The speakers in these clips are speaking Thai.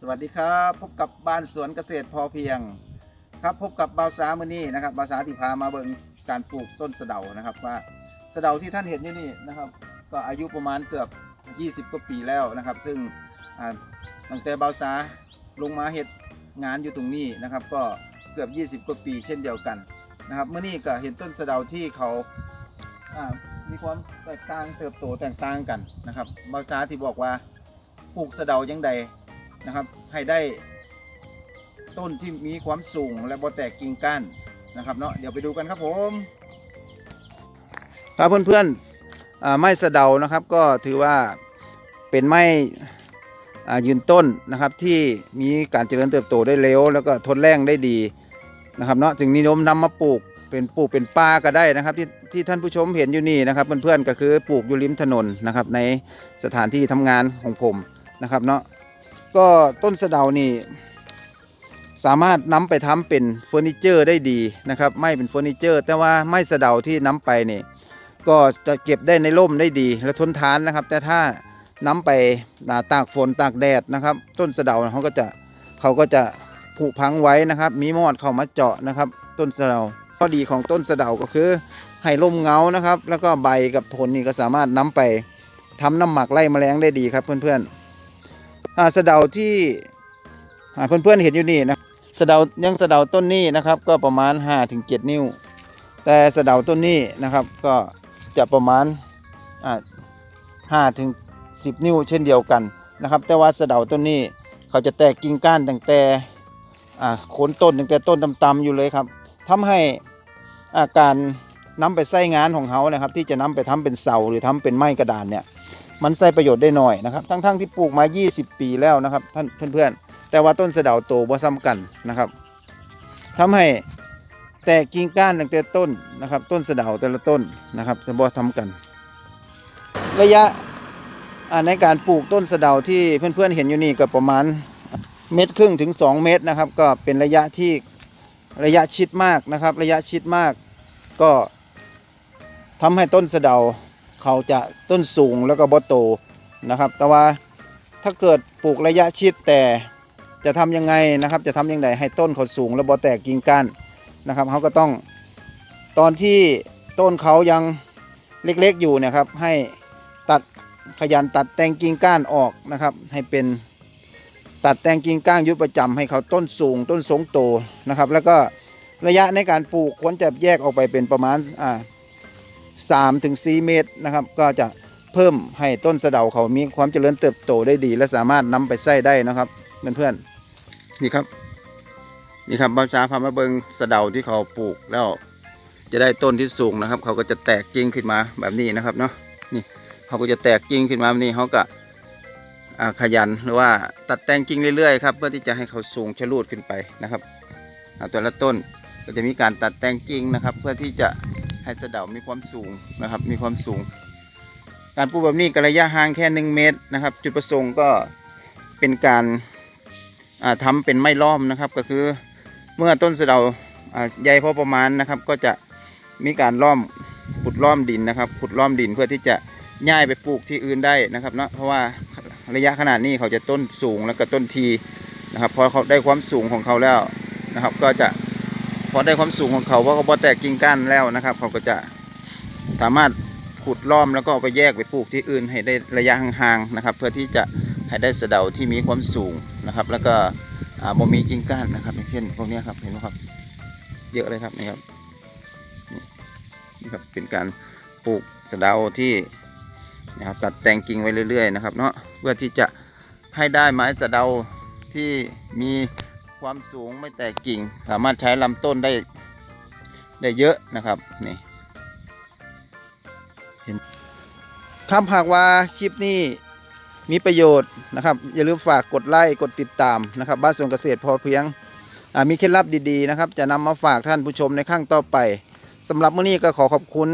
สวัสดีครับพบกับบ้านสวนเกษตรพอเพียง ครับพบกับบ่าวสามือนี้นะครับบ่าวสาที่พามาเบิ่งการปลูกต้นสะเดานะครับว่าสะเดาที่ท่านเห็นอยู่นี่นะครับ ก็อายุประมาณเกือบ 20กว่าปีแล้วนะครับ ซึ่งตั้งแต่บ่าวสาลงมาเฮ็ดงานอยู่ตรงนี้นะครับ ก็เกือบ 20กว่าปีเช่นเดียวกันนะครับเมื่อนี้ก็เห็นต้นสะเดาที่เขามีความแตกต่างเติบโตแตกต่างกันนะครับบ่าวสาที่บอกว่าปลูกสะเดายังใด นะครับ ให้ได้ต้นที่มีความสูงและบ่แตกกิ่งก้านนะครับเนาะเดี๋ยวไปดูกันครับผมครับเพื่อนๆอ่าไม้สะเดานะครับก็ถือว่าเป็นไม้ยืนต้นนะครับที่มีการเจริญเติบโตได้เร็ว แล้วก็ทนแรงได้ดีนะครับเนาะจึงนิยมนำมาปลูกเป็นปลูกเป็นป่าก็ได้นะครับที่ที่ท่านผู้ชมเห็นอยู่นี่นะครับเพื่อนๆก็คือปลูกอยู่ริมถนนนะครับในสถานที่ทำงานของผมนะครับเนาะ ก็ต้นสะเดานี่สามารถนำไปทำเป็นเฟอร์นิเจอร์ได้ดีนะครับ ไม่เป็นเฟอร์นิเจอร์ แต่ว่าไม้สะเดาที่นำไปนี่ก็จะเก็บได้ในร่มได้ดีและทนทานนะครับ แต่ถ้านำไปาตากฝนตากแดดนะครับ ต้นสะเดาเขาก็จะเขาก็จะผุพังไว้นะครับ มีมอดเข้ามาเจาะนะครับ ต้นสะเดาข้อดีของต้นสะเดาก็คือให้ร่มเงานะครับ แล้วก็ใบกับผลนี่ก็สามารถนำไปทำน้ำหมักไล่แมลงได้ดีครับเพื่อนๆ อ่าสะเดาที่อ่าเพื่อนๆเห็นอยู่นี่นะสะเดายังสะเดาต้นนี้นะครับ ก็ประมาณ5-7นิ้ว แต่สะเดาต้นนี้นะครับ ก็จะประมาณอ่า5-10นิ้วเช่นเดียวกันนะครับ แต่ว่าสะเดาต้นนี้เขาจะแตกกิ่งก้านตั้งแต่โคนต้นตั้งแต่ต้นต่ำๆอยู่เลยครับทำให้อาการนำไปใส่งานของเขานะครับ ที่จะนำไปทำเป็นเสาหรือทำเป็นไม้กระดานเนี่ย มันใช้ประโยชน์ได้หน่อยนะครับ ทั้งๆที่ปลูกมา 20 ปีแล้วนะครับท่านเพื่อนๆแต่ว่าต้นสะเดาโตบ่ซ้ำกันนะครับทำให้แตกกิ่งก้านตั้งแต่ต้นนะครับ ต้นสะเดาแต่ละต้นนะครับจะบ่ทำกัน ระยะในการปลูกต้นสะเดาที่เพื่อนๆเห็นอยู่นี่ก็ประมาณเมตรครึ่งถึง 2 เมตรนะครับ ก็เป็นระยะที่ระยะชิดมากนะครับ ระยะชิดมากก็ทำให้ต้นสะเดา เขาจะต้นสูงแล้วก็บ่โตนะครับ แต่ว่าถ้าเกิดปลูกระยะชิดแต่จะทำยังไงนะครับ จะทำยังไงให้ต้นเขาสูง แล้วบ่แตกกิ่งก้านนะครับเขาก็ต้องตอนที่ต้นเขายังเล็กๆอยู่เนะครับให้ตัดขยันตัดแต่งกิ่งก้านออกนะครับ ให้เป็นตัดแต่งกิ่งก้านยุดประจำให้เขาต้นสูง ต้นสงโตนะครับ แล้วก็ระยะในการปลูกควรจะแยกออกไปเป็นประมาณอ่า 3ถึง4เมตรนะครับ ก็จะเพิ่มให้ต้นสะเดาเขามีความเจริญเติบโตได้ดี และสามารถนำไปใส่ได้นะครับเพื่อนๆนี่ครับ นี่ครับบ้าช้าพามาเบิงสะเดาที่เขาปลูกแล้วจะได้ต้นที่สูงนะครับ เขาก็จะแตกกิ่งขึ้นมาแบบนี้นะครับเนาะนี่เขาก็จะแตกกิ่งขึ้นมาแบบนี้เขาก็ขยันหรือว่าตัดแต่งกิ่งเรื่อยๆครับเพื่อที่จะให้เขาสูงชะลูดขึ้นไปนะครับแต่ละต้นก็จะมีการตัดแต่งกิ่งนะครับ เพื่อที่จะ ให้สะเดามีความสูงนะครับ มีความสูง การปลูกแบบนี้กระยะห่างแค่หนึ่งเมตรนะครับ จุดประสงค์ก็เป็นการาทำเป็นไม้ล้อมนะครับ ก็คือเมื่อต้นสะเดาใหญ่พอประมาณนะครับ ก็จะมีการล้อมขุดล้อมดินนะครับ ขุดล้อมดินเพื่อที่จะย้ายไปปลูกที่อื่นได้นะครับเนาะเพราะว่าระยะขนาดนี้เขาจะต้นสูงแล้วก็ต้นทีนะครับพอเขาได้ความสูงของเขาแล้วนะครับ ก็จะ อได้ความสูงของเขาว่าเขาบอแตกกิ่งก้านแล้วนะครับ เขาก็จะสามารถขุดล้อมแล้วก็เอาไปแยกไปปลูกที่อื่นให้ได้ระยะห่างๆนะครับ เพื่อที่จะให้ได้สะเดาที่มีความสูงนะครับ แล้วก็บ่มีกิ่งก้านนะครับ อย่างเช่นพวกนี้ครับเห็นไหมครับ เยอะเลยครับนี่ครับนี่ครับเป็นการปลูกสะเดาที่นะครับตัดแต่งกิ่งไว้เรื่อยๆนะครับเนาะเพื่อที่จะให้ได้ไม้สะเดาที่มี ความสูงไม่แตกกิ่ง สามารถใช้ลำต้นได้ได้เยอะนะครับนี่เห็นถ้าหากว่าคลิปนี้มีประโยชน์นะครับ อย่าลืมฝากกดไลค์กดติดตามนะครับบ้านสวนเกษตรพอเพียงมีเคล็ดลับดีๆนะครับ จะนำมาฝากท่านผู้ชมในข้างต่อไปสำหรับมื้อนี้ก็ขอขอบคุณ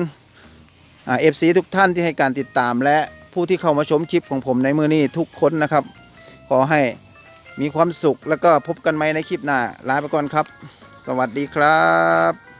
เอฟซีทุกท่านที่ให้การติดตามและผู้ที่เข้ามาชมคลิปของผมในมื้อนี้ทุกคนนะครับ ขอให้ มีความสุขแล้วก็พบกันใหม่ในคลิปหน้าลาไปก่อนครับ สวัสดีครับ